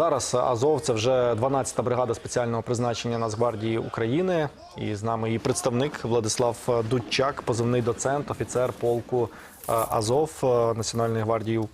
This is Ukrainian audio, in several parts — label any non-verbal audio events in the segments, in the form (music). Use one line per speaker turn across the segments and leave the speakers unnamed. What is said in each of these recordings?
Зараз Азов це вже 12-та бригада спеціального призначення Нацгвардії України. І з нами її представник Владислав Дудчак, позивний доцент, офіцер полку е, Азов е, Національної гвардії, е,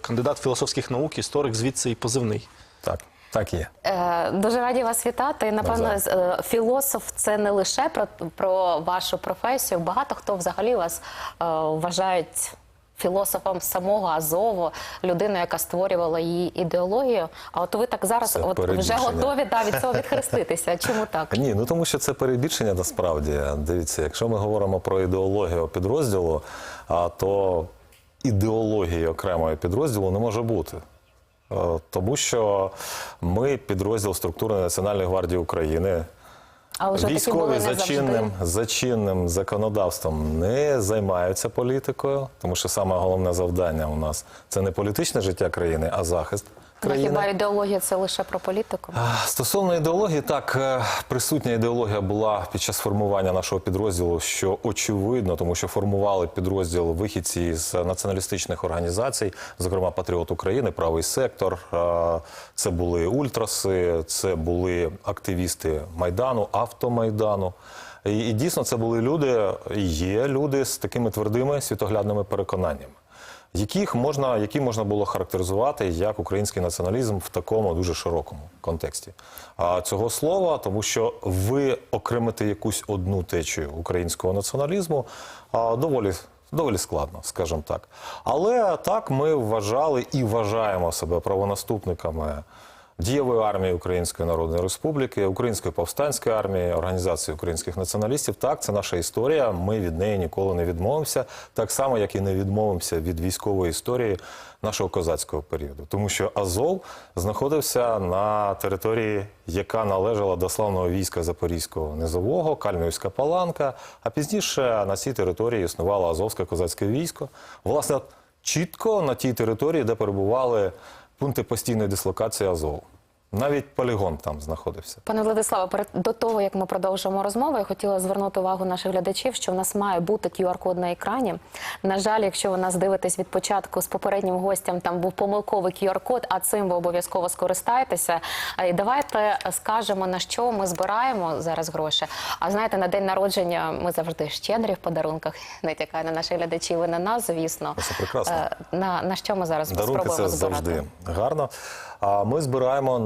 кандидат філософських наук, історик, звідси і позивний.
Так, так є.
Е, Дуже раді вас вітати. Напевно, філософ це не лише про, про вашу професію. Багато хто взагалі вас е, вважають філософом самого Азову, людиною, яка створювала її ідеологію. А от ви так зараз
Це
от, вже готові да, від цього (laughs) відхреститися. Чому так?
Ні, ну тому що це перебільшення насправді. Дивіться, якщо ми говоримо про ідеологію підрозділу, а, то ідеології окремої підрозділу не може бути. Е, Тому що ми підрозділ структури Національної гвардії України.
А вже
Військові за чинним, за чинним законодавством не займаються політикою, тому що саме головне завдання у нас це не політичне життя країни, а захист країни.
Хіба ідеологія це лише про політику?
Стосовно ідеології, так е, присутня ідеологія була під час формування нашого підрозділу, що очевидно, тому що формували підрозділ вихідці з націоналістичних організацій, зокрема Патріот України, правий сектор. е, Це були ультраси, це були активісти майдану, автомайдану. І, і дійсно це були люди, є люди з такими твердими світоглядними переконаннями яких можна, які можна було характеризувати як український націоналізм в такому дуже широкому контексті. Цього слова, тому що ви окремити якусь одну течію українського націоналізму доволі. Доволі складно, скажімо так. Але так ми вважали і вважаємо себе правонаступниками дієвої армії Української Народної Республіки, Української повстанської армії, Організації українських націоналістів. Так, це наша історія. Ми від неї ніколи не відмовимося, так само, як і не відмовимося від військової історії нашого козацького періоду. Тому що Азов знаходився на території, яка належала до славного війська Запорізького низового, Кальмівська паланка. А пізніше на цій території існувало Азовське козацьке військо. Власне, чітко на тій території, де перебували пункти постійної дислокації Азову. Навіть полігон там знаходився.
Пане Владиславе, перед до того як ми продовжимо розмову, я хотіла звернути увагу наших глядачів, що в нас має бути QR-код на екрані. На жаль, якщо ви нас дивитесь від початку з попереднім гостям, там був помилковий QR-код, а цим ви обов'язково скористаєтеся. І давайте скажемо на що ми збираємо зараз гроші. А знаєте, на день народження ми завжди щедрі в подарунках. Не тікає на наших глядачів і на нас, звісно.
Це прекрасно.
Е, На, на що ми зараз
Дарунки
спробуємо
це
збирати?
завжди гарно. А ми збираємо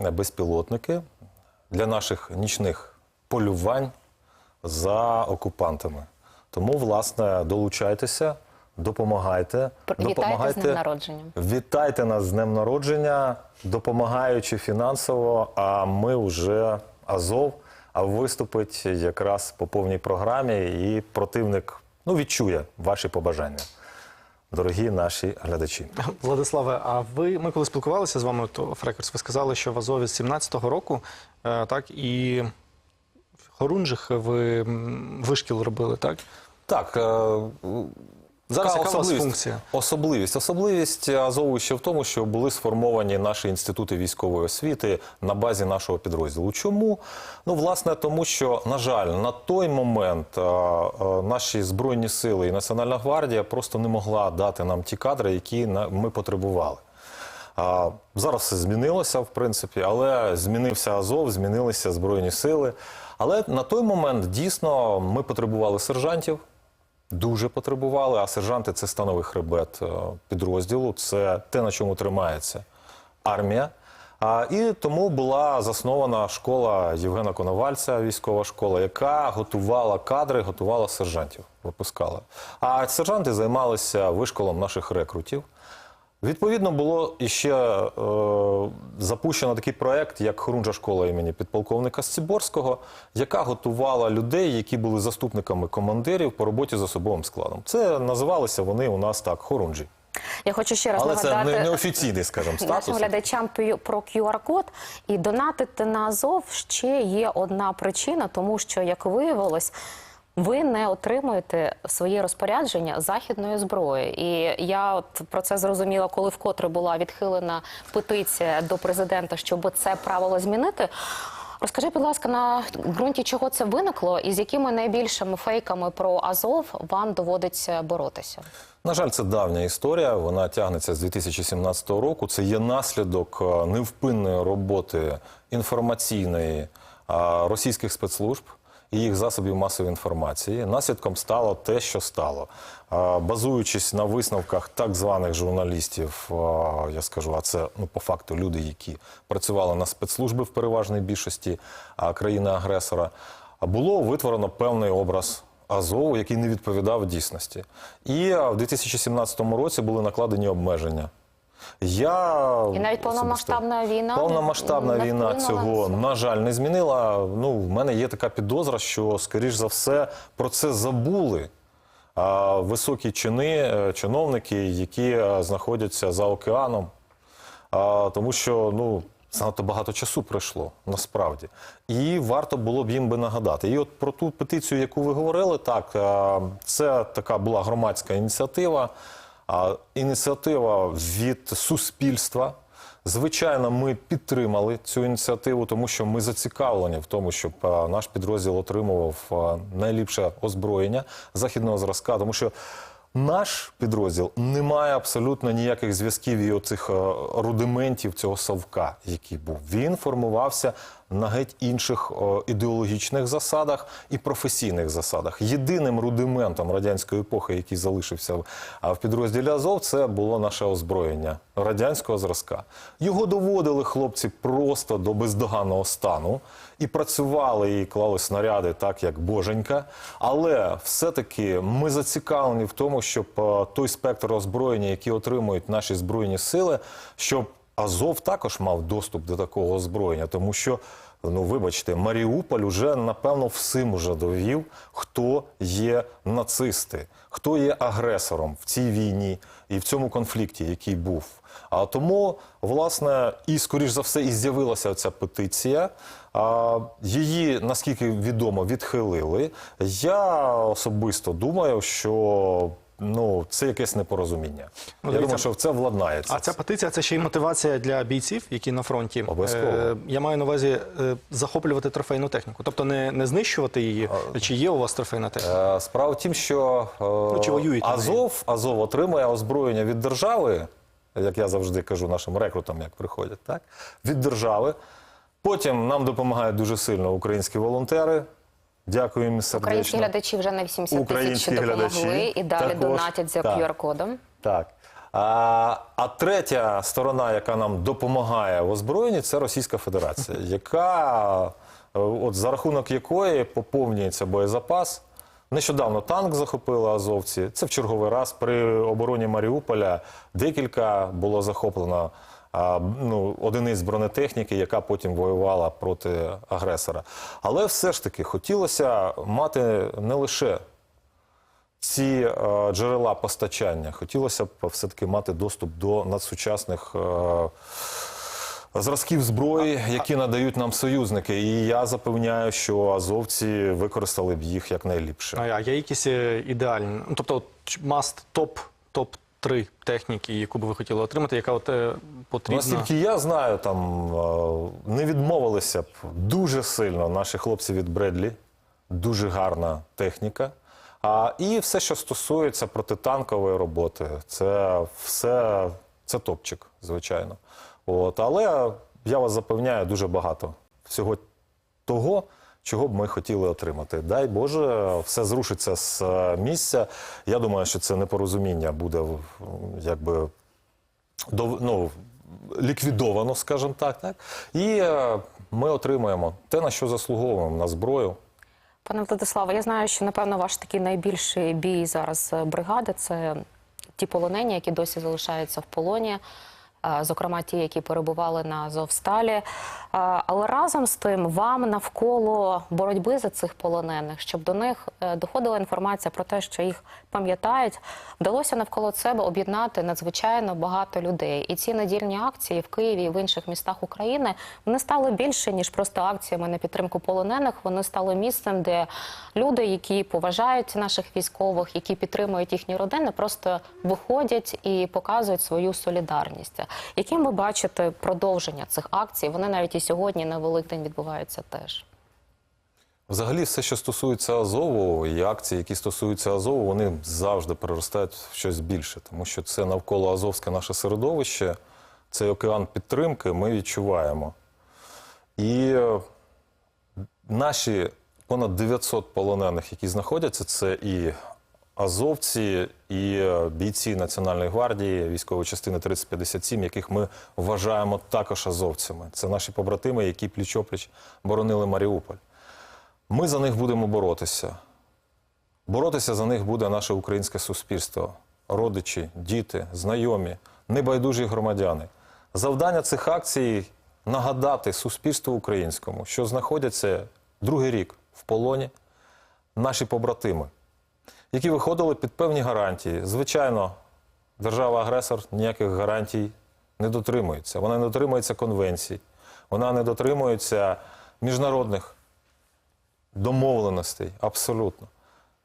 на безпілотники для наших нічних полювань за окупантами. Тому, власне, долучайтеся, допомагайте.
Вітайте з днем народження.
Вітайте нас з днем народження, допомагаючи фінансово. А ми вже Азов а виступить якраз по повній програмі, і противник ну, відчує ваші побажання. Дорогі наші глядачі.
Владиславе, а ви ми коли спілкувалися з вами, то Фрекерс, ви сказали, що в Азові з 17-го року, е, так і в Хорунжих ви м, вишкіл робили, так?
Так, е,
Зараз яка вас функція?
Особливість. Особливість Азову ще в тому, що були сформовані наші інститути військової освіти на базі нашого підрозділу. Чому? Ну, власне, тому що, на жаль, на той момент е, е, наші збройні сили і Національна гвардія просто не могла дати нам ті кадри, які на- ми потребували. А, Зараз все змінилося, в принципі, але змінився Азов, змінилися Збройні сили. Але на той момент дійсно ми потребували сержантів, дуже потребували, а сержанти це становий хребет е, підрозділу, це те, на чому тримається армія. А, і тому була заснована школа Євгена Коновальця, військова школа, яка готувала кадри, готувала сержантів, випускала. А сержанти займалися вишколом наших рекрутів. Відповідно, було іще е, запущено такий проект, як Хорунжа школа імені підполковника Сціборського, яка готувала людей, які були заступниками командирів по роботі з особовим складом. Це називалися вони у нас так Хорунжі.
Я хочу ще раз
Але це
нагадати
не, неофіційний, скажімо,
нашим
статус.
глядачам пі- про QR-код і донатити на Азов ще є одна причина, тому що, як виявилось, ви не отримуєте своє розпорядження західної зброї. І я от про це зрозуміла, коли вкотре була відхилена петиція до президента, щоб це правило змінити. Розкажи, будь ласка, на ґрунті чого це виникло і з якими найбільшими фейками про Азов вам доводиться боротися?
На жаль, це давня історія. Вона тягнеться з 2017 року. Це є наслідок е, невпинної роботи інформаційної російських спецслужб і їх засобів масової інформації. Наслідком стало те, що стало. Базуючись на висновках так званих журналістів, я скажу, а це ну по факту люди, які працювали на спецслужби в переважній більшості країни-агресора, було витворено певний образ. Азову, який не відповідав дійсності. І в 2017 році були накладені обмеження. Я
І навіть повномасштабна війна
повномасштабна
не
війна
вплинула
цього
на це?
на жаль не змінила. Ну в мене є така підозра, що скоріш за все про це забули. А високі чини, е, чиновники, які е, знаходяться за океаном, а, тому що ну занадто багато часу пройшло насправді, і варто було б їм би нагадати. І от про ту петицію, яку ви говорили, так е, це така була громадська ініціатива, ініціатива від суспільства. Звичайно, ми підтримали цю ініціативу, тому що ми зацікавлені в тому, щоб е, наш підрозділ отримував е, найліпше озброєння західного зразка, тому що наш підрозділ не має абсолютно ніяких зв'язків і оцих е, рудиментів цього совка, який був. Він формувався на геть інших е, ідеологічних засадах і професійних засадах. Єдиним рудиментом радянської епохи, який залишився в- підрозділі Азов, це було наше озброєння радянського зразка. Його доводили хлопці просто до бездоганного стану і працювали і клали снаряди так, як боженька. Але все-таки ми зацікавлені в тому, щоб е, той спектр озброєння, який отримують наші збройні сили, щоб Азов також мав доступ до такого озброєння, тому що. Ну, вибачте, Маріуполь уже напевно всім уже довів, хто є нацисти, хто є агресором в цій війні і в цьому конфлікті, який був. А тому, власне, і скоріш за все, і з'явилася ця петиція. А, її, наскільки відомо, відхилили. Я особисто думаю, що ну, це якесь непорозуміння.
Ну,
Я думаю, що це владнається.
А ця петиція це ще й мотивація для бійців, які на фронті.
Обов'язково.
Е, я маю на увазі е, захоплювати трофейну техніку, тобто не, не знищувати її. Чи є у вас трофейна техніка?
Е, Справа в тім, що е,
чи воюєте
Азов, Азов отримує озброєння від держави, як я завжди кажу нашим рекрутам, як приходять, так? від держави. Потім нам допомагають дуже сильно українські волонтери. Дякую їм сердечно.
Українські глядачі вже на 80 тисяч допомогли
глядачі
і далі
також.
донатять за. QR-кодом.
Так. А, а третя сторона, яка нам допомагає в озброєнні, це Російська Федерація, (laughs) яка, е, от за рахунок якої поповнюється боєзапас. Нещодавно танк захопили азовці. Це в черговий раз при обороні Маріуполя декілька було захоплено ну, одиниць бронетехніки, яка потім воювала проти агресора. Але все ж таки хотілося мати не лише ці е, джерела постачання. Хотілося б все-таки мати доступ до надсучасних е, зразків зброї, які надають нам союзники. І я запевняю, що азовці використали б їх якнайліпше.
А є якісь е, ідеальні, ну тобто маст топ топ 3 техніки, яку би ви хотіли отримати, яка от е, потрібна.
Наскільки я знаю, там е, не відмовилися б дуже сильно наші хлопці від Бредлі. Дуже гарна техніка. А, і все, що стосується протитанкової роботи, це все це топчик, звичайно. От, але я вас запевняю, дуже багато всього того, чого б ми хотіли отримати. Дай Боже, все зрушиться з е, місця. Я думаю, що це непорозуміння буде якби ну, ліквідовано, скажімо так, так. І е, ми отримаємо те, на що заслуговуємо на зброю.
Пане Владиславе, я знаю, що напевно ваш такий найбільший бій зараз е, бригади це ті полонені, які досі залишаються в полоні. Зокрема, ті, які перебували на Азовсталі. Е, Але разом з тим, вам навколо боротьби за цих полонених, щоб до них е, доходила інформація про те, що їх пам'ятають, вдалося навколо себе об'єднати надзвичайно багато людей. І ці недільні акції в Києві і в інших містах України вони стали більше ніж просто акціями на підтримку полонених. Вони стали місцем, де люди, які поважають наших військових, які підтримують їхні родини, просто виходять і показують свою солідарність. Яким ви бачите продовження цих акцій? Вони навіть і сьогодні на Великдень відбуваються теж.
Взагалі, все, що стосується Азову, і акції, які стосуються Азову, вони завжди переростають в щось більше, тому що це навколо Азовське наше середовище, цей океан підтримки ми відчуваємо. І е, наші понад 900 полонених, які знаходяться, це і азовці, і е, бійці Національної гвардії, військової частини 3057, яких ми вважаємо також азовцями. Це наші побратими, які пліч-опліч боронили Маріуполь. Ми за них будемо боротися. Боротися за них буде наше українське суспільство, родичі, діти, знайомі, небайдужі громадяни. Завдання цих акцій нагадати суспільству українському, що знаходяться другий рік в полоні наші побратими, які виходили під певні гарантії. Звичайно, держава-агресор ніяких гарантій не дотримується. Вона не дотримується конвенцій, вона не дотримується міжнародних домовленостей, абсолютно.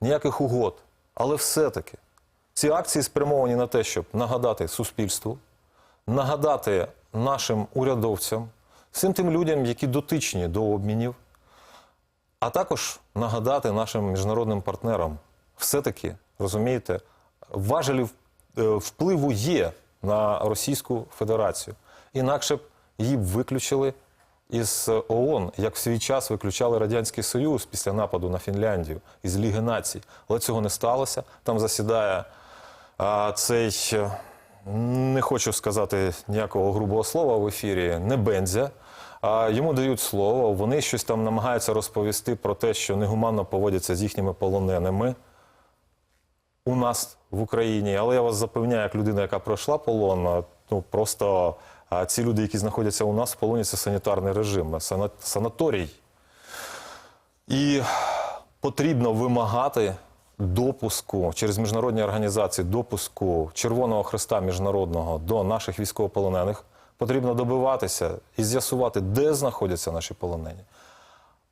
Ніяких угод. Але все-таки ці акції спрямовані на те, щоб нагадати суспільству, нагадати нашим урядовцям, всім тим людям, які дотичні до обмінів, а також нагадати нашим міжнародним партнерам, все-таки, розумієте, важелі е, впливу є на Російську Федерацію. Інакше б її б виключили із ООН, як в свій час виключали Радянський Союз після нападу на Фінляндію із Ліги націй. Але цього не сталося. Там засідає а, цей, е, не хочу сказати ніякого грубого слова в ефірі, не Бензя. А йому дають слово, вони щось там намагаються розповісти про те, що негуманно поводяться з їхніми полоненими у нас в Україні. Але я вас запевняю, як людина, яка пройшла полон, ну просто ці люди, які знаходяться у нас в полоні, це санітарний режим, сана- санаторій. І потрібно вимагати допуску через міжнародні організації, допуску Червоного Христа Міжнародного до наших військовополонених. Потрібно добиватися і з'ясувати, де знаходяться наші полонені.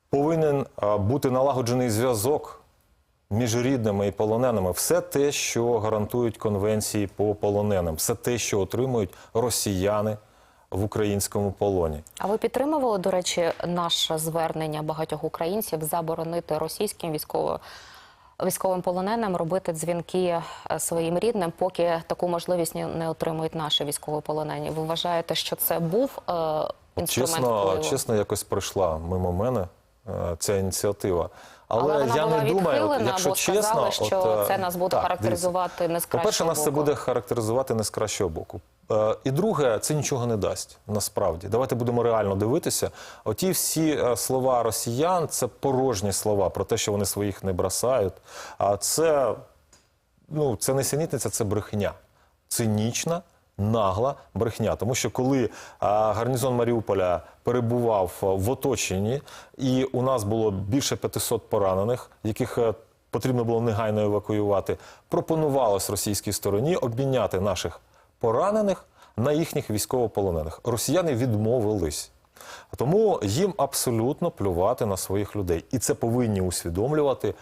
Повинен бути налагоджений зв'язок між рідними і полоненими. Все те, що гарантують конвенції по полоненим, все те, що отримують росіяни в українському полоні.
А ви підтримували, до речі, наше звернення багатьох українців заборонити російським військово військовим полоненим робити дзвінки е, своїм рідним, поки таку можливість не- не отримують наші військовополонені? Ви вважаєте, що це був е, інструмент
Чесно,
впливу?
чесно, якось пройшла мимо мене е, ця ініціатива. Але,
Але
я не думаю, якщо чесно,
сказали, що
от, е,
це нас буде
так,
характеризувати не з
По-перше, нас це буде характеризувати не з кращого боку. Е, І друге, це нічого не дасть насправді. Давайте будемо реально дивитися. Оті всі е, слова росіян це порожні слова про те, що вони своїх не бросають. А це, ну, це не синітниця, це брехня. Цинічна, нагла брехня. Тому що коли гарнізон Маріуполя перебував в оточенні, і у нас було більше 500 поранених, яких е, потрібно було негайно евакуювати, пропонувалось російській стороні обміняти наших поранених на їхніх військовополонених. Росіяни відмовились. Тому їм абсолютно плювати на своїх людей. І це повинні усвідомлювати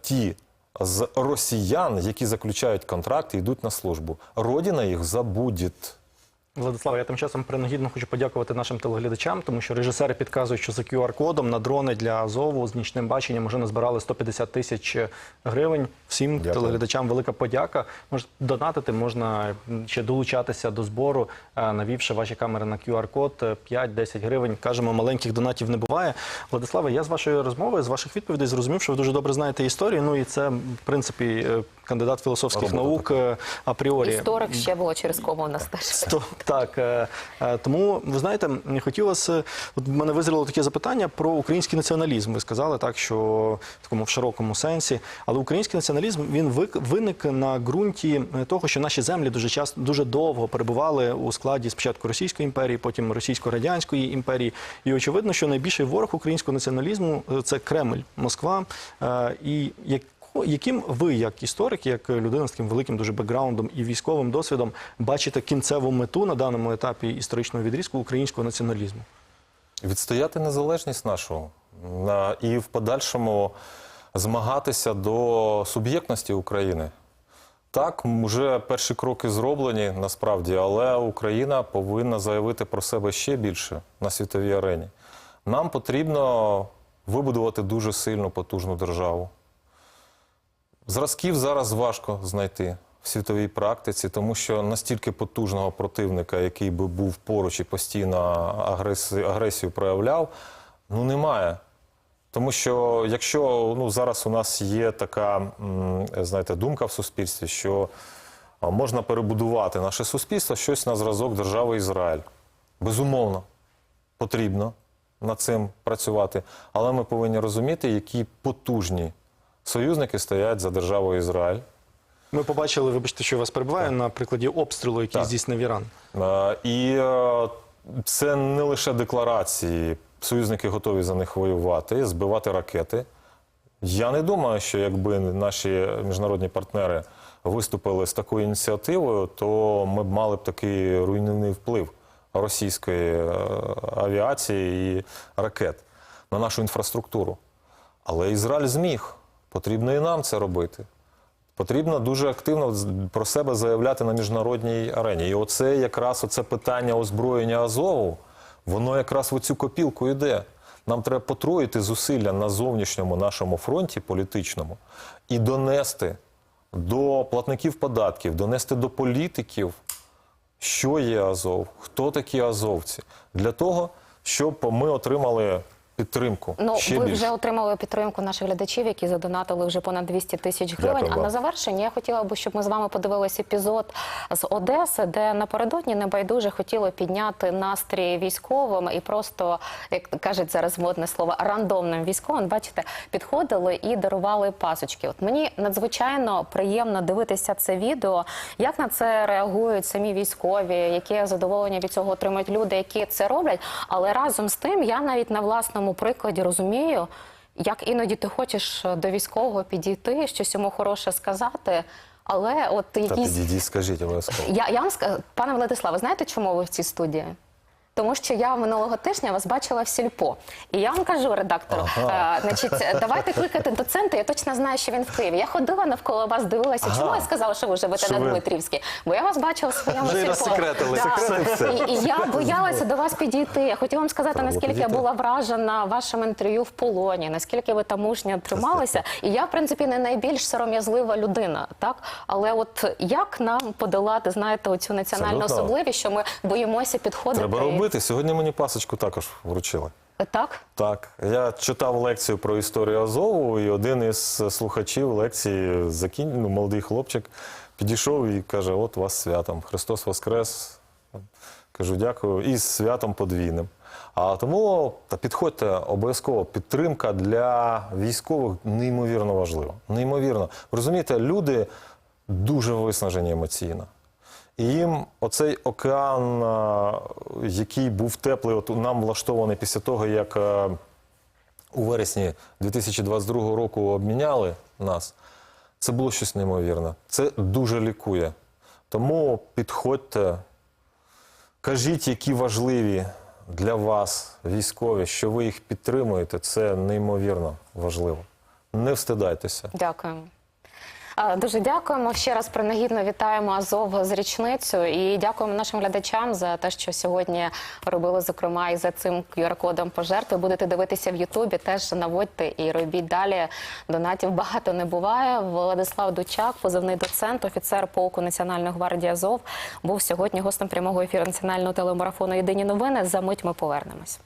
ті з росіян, які заключають контракт і йдуть на службу. Родина їх забудеть.
Владислав, я тим часом принагідно хочу подякувати нашим телеглядачам, тому що режисери підказують, що за QR-кодом на дрони для Азову з нічним баченням вже назбирали 150 тисяч гривень. Всім
Дякую.
телеглядачам велика подяка. Можна донатити, можна ще долучатися до збору, е, навівши ваші камери на QR-код е, 5-10 гривень. Кажемо, маленьких донатів не буває. Владиславе, я з вашої розмови, з ваших відповідей зрозумів, що ви дуже добре знаєте історію. Ну і це, в принципі, е, кандидат філософських
Робота
наук е, апріорі.
Історик ще було через кому у нас теж.
Так, е, е, тому ви знаєте, хотілося, от в мене визріло таке запитання про український націоналізм. Ви сказали так, що в такому в широкому сенсі, але український націоналізм він виник на ґрунті е, того, що наші землі дуже часто дуже довго перебували у складі спочатку Російської імперії, потім Російсько-радянської імперії. І очевидно, що найбільший ворог українського націоналізму е, це Кремль, Москва. Е, І як яким ви, як історик, як людина з таким великим дуже бекграундом і військовим досвідом, бачите кінцеву мету на даному етапі історичного відрізку українського націоналізму?
Відстояти незалежність нашу і в подальшому змагатися до суб'єктності України. Так, вже перші кроки зроблені насправді, але Україна повинна заявити про себе ще більше на світовій арені. Нам потрібно вибудувати дуже сильну, потужну державу. Зразків зараз важко знайти в світовій практиці, тому що настільки потужного противника, який би був поруч і постійно агресію, агресію проявляв, ну немає. Тому що якщо ну, зараз у нас є така знаєте, думка в суспільстві, що можна перебудувати наше суспільство щось на зразок держави Ізраїль. Безумовно, потрібно над цим працювати. Але ми повинні розуміти, які потужні союзники стоять за державою Ізраїль.
Ми побачили, вибачте, що я вас перебуваю на прикладі обстрілу, який
Так.
здійснив Іран.
Е, І е, це не лише декларації. Союзники готові за них воювати, збивати ракети. Я не думаю, що якби наші міжнародні партнери виступили з такою ініціативою, то ми б мали б такий руйнівний вплив російської е, авіації і ракет на нашу інфраструктуру. Але Ізраїль зміг. Потрібно і нам це робити. Потрібно дуже активно про себе заявляти на міжнародній арені. І оце якраз оце питання озброєння Азову, воно якраз в цю копілку йде. Нам треба потроїти зусилля на зовнішньому нашому фронті політичному і донести до платників податків, донести до політиків, що є Азов, хто такі азовці, для того, щоб ми отримали підтримку.
Ну,
ще
ви
більше.
вже отримали підтримку наших глядачів, які задонатили вже понад 200 тисяч гривень.
Дякую
а
вам.
на завершення я хотіла б, щоб ми з вами подивилися епізод з Одеси, де напередодні небайдуже хотіли підняти настрій військовим і просто, як кажуть зараз модне слово, рандомним військовим. Бачите, підходили і дарували пасочки. От мені надзвичайно приємно дивитися це відео. Як на це реагують самі військові, яке задоволення від цього отримують люди, які це роблять. Але разом з тим я навіть на власному прикладі розумію, як іноді ти хочеш до військового підійти, щось йому хороше сказати. Але от
Та
якісь
підійдіть, скажіть обов'язково.
я, я вам скажу, пане Владиславе, знаєте, чому ви в цій студії? Тому що я минулого тижня вас бачила в сільпо. І я вам кажу, редактору,
Ага.
е, значить, давайте кликати доцента, я точно знаю, що він в Києві. Я ходила навколо вас, дивилася.
Ага.
Чому я сказала, що ви живете
Що
на
ви-
Дмитрівській? Бо я вас бачила в своєму сільпо.
розсекретили.
І, і я боялася до вас підійти. Я хотіла вам сказати,
Треба
наскільки я була вражена вашим інтерв'ю в полоні, наскільки ви там мужньо трималися. І я, в принципі, не найбільш сором'язлива людина, так? Але от як нам подолати, знаєте, оцю національну особливість, що ми боїмося підходити?
Треба. Сьогодні мені пасочку також вручили.
Так?
Так, я читав лекцію про історію Азову, і один із слухачів лекції, закін... ну, молодий хлопчик, підійшов і каже: От вас святом, Христос Воскрес. Кажу, дякую, і з святом подвійним. А тому та підходьте обов'язково. Підтримка для військових неймовірно важлива. Неймовірно. Розумієте, люди дуже виснажені емоційно. І їм оцей океан, який був теплий, от нам влаштований після того, як у вересні 2022 року обміняли нас, це було щось неймовірне. Це дуже лікує. Тому підходьте, кажіть, які важливі для вас військові, що ви їх підтримуєте, це неймовірно важливо. Не встидайтеся.
Дякуємо. А, Дуже дякуємо. Ще раз принагідно вітаємо Азов з річницю і дякуємо нашим глядачам за те, що сьогодні робили, зокрема, і за цим QR-кодом пожертви. Будете дивитися в Ютубі, теж наводьте і робіть далі. Донатів багато не буває. Владислав Дучак, позивний доцент, офіцер полку Національної гвардії Азов, був сьогодні гостем прямого ефіру національного телемарафону Єдині новини. За мить ми повернемось.